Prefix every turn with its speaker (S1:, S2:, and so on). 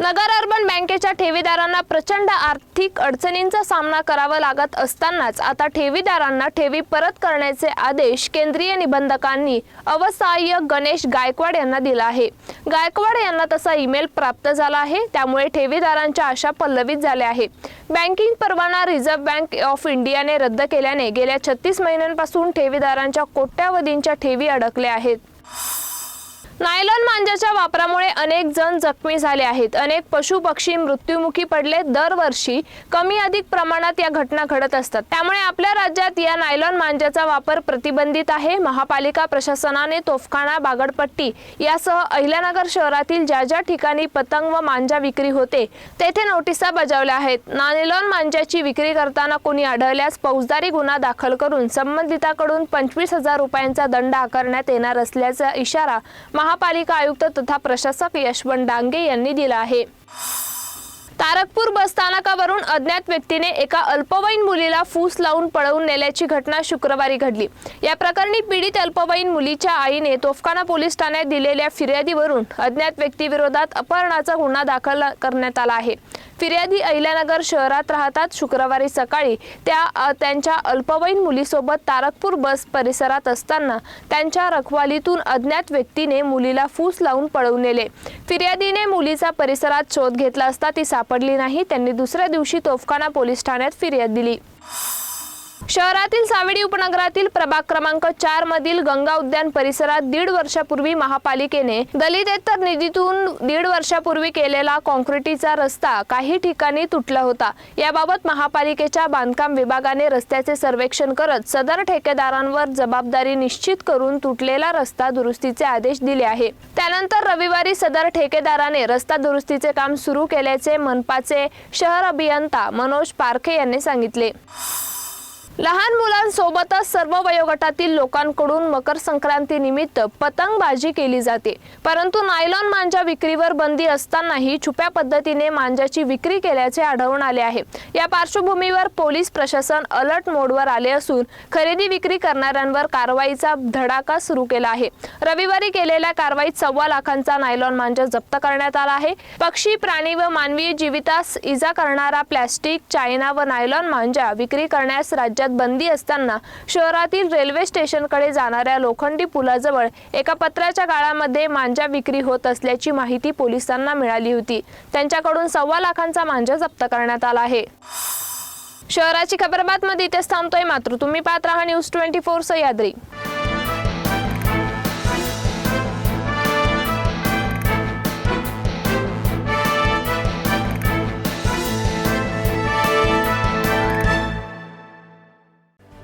S1: नगर urban बँकेच्या ठेवीदारांना प्रचंड आर्थिक अडचणींचा सामना करावा लागत असतानाच आता ठेवीदारांना ठेवी परत करण्याचे आदेश केंद्रीय निबंधकांनी अवसाह्य गणेश गायकवाड यांना दिला आहे. गायकवाड यांना तसा ईमेल प्राप्त झाला आहे त्यामुळे ठेवीदारांच्या आशा पल्लवित झाल्या आहे बँकिंग परवाना रिझर्व्ह बँक ऑफ इंडियाने रद्द केल्याने गेल्या छत्तीस महिन्यांपासून ठेवीदारांच्या कोट्यावधींच्या ठेवी अडकल्या आहेत. नायलॉन मांजाच्या वापरामुळे अनेक जण जखमी झाले आहेत. अनेक पशु पक्षी मृत्युमुखी पडले. दरवर्षी कमी अधिक प्रमाणात या घटना घडत असतात. त्यामुळे आपल्या राज्यात या नायलॉन मांजाचा वापर प्रतिबंधित आहे. महापालिका प्रशासनाने तोफखाना बागडपट्टी यासह अहिल्यानगर शहरातील ज्या ज्या ठिकाणी पतंग व मांजा विक्री होते तेथे नोटिसा बजावल्या आहेत. नायलॉन मांजाची विक्री करताना कोणी आढळल्यास फौजदारी गुन्हा दाखल करून संबंधिताकडून पंचवीस हजार रुपयांचा दंड आकारण्यात येणार असल्याचा इशारा महा महापालिका आयुक्त तथा प्रशासक यशवंत डांगे यांनी दिला आहे. तारकपूर बस स्थानकावरून अज्ञात व्यक्तीने एका अल्पवयीन मुलीला फूस लावून पळवून नेल्याची घटना शुक्रवारी घडली. या प्रकरणी पीडित अल्पवयीन मुलीच्या आईने तोफखाना पोलीस ठाण्यात दिलेल्या फिर्यादीवरून अज्ञात व्यक्तीविरोधात अपहरणाचा गुन्हा दाखल करण्यात आला आहे. फिर्यादी अहिल्यानगर शहरात राहतात. शुक्रवारी सकाळी त्या त्यांच्या अल्पवयीन मुलीसोबत तारकपूर बस परिसरात असताना त्यांच्या रखवालीतून अज्ञात व्यक्तीने मुलीला फूस लावून पळवून नेले. फिर्यादीने मुलीचा परिसरात शोध घेतला असता ती सापडली नाही. त्यांनी दुसऱ्या दिवशी तोफखाना पोलीस ठाण्यात फिर्याद दिली. शहरातील सावेडी उपनगरातील प्रभाग क्रमांक चार मधील गंगा उद्यान परिसरात दीड वर्षापूर्वी महापालिकेने दलितेतर निधीतून दीड वर्षापूर्वी केलेला कॉन्क्रिटीचा रस्ता काही ठिकाणी तुटला होता. याबाबत महापालिकेच्या बांधकाम विभागाने रस्त्याचे सर्वेक्षण करत सदर ठेकेदारांवर जबाबदारी निश्चित करून तुटलेला रस्ता दुरुस्तीचे आदेश दिले आहे. त्यानंतर रविवारी सदर ठेकेदाराने रस्ता दुरुस्तीचे काम सुरू केल्याचे मनपाचे शहर अभियंता मनोज पारखे यांनी सांगितले. लहान मुलांसोबतच सर्व वयोगटातील लोकांकडून मकर संक्रांती निमित्त पतंगबाजी केली जाते. परंतु नायलॉन मांजा विक्रीवर बंदी असतानाही छुप्या पद्धतीने मांजाची विक्री केल्याचे आढळून आले आहे. या पार्श्वभूमीवर पोलीस प्रशासन अलर्ट मोडवर आले असून खरेदी विक्री करणाऱ्यांवर कारवाईचा धडाका सुरू केला आहे. रविवारी केलेल्या कारवाईत सव्वा लाखांचा नायलॉन मांजा जप्त करण्यात आला आहे. पक्षी प्राणी व मानवी जीवितास इजा करणारा प्लॅस्टिक चायना व नायलॉन मांजा विक्री करण्यास राज्यात बंदी असताना शहरातील रेल्वे स्टेशनकडे जाणाऱ्या लोखंडी पुलाजवळ एका पत्राच्या काळामध्ये मांजा विक्री होत असल्याची माहिती पोलिसांना मिळाली होती. त्यांच्याकडून सव्वा लाखांचा मांजा जप्त करण्यात आला आहे. शहराची खबरबात मध्ये इथेच थांबतोय मात्र तुम्ही पाहत राहा न्यूज ट्वेंटी फोर सह्याद्री.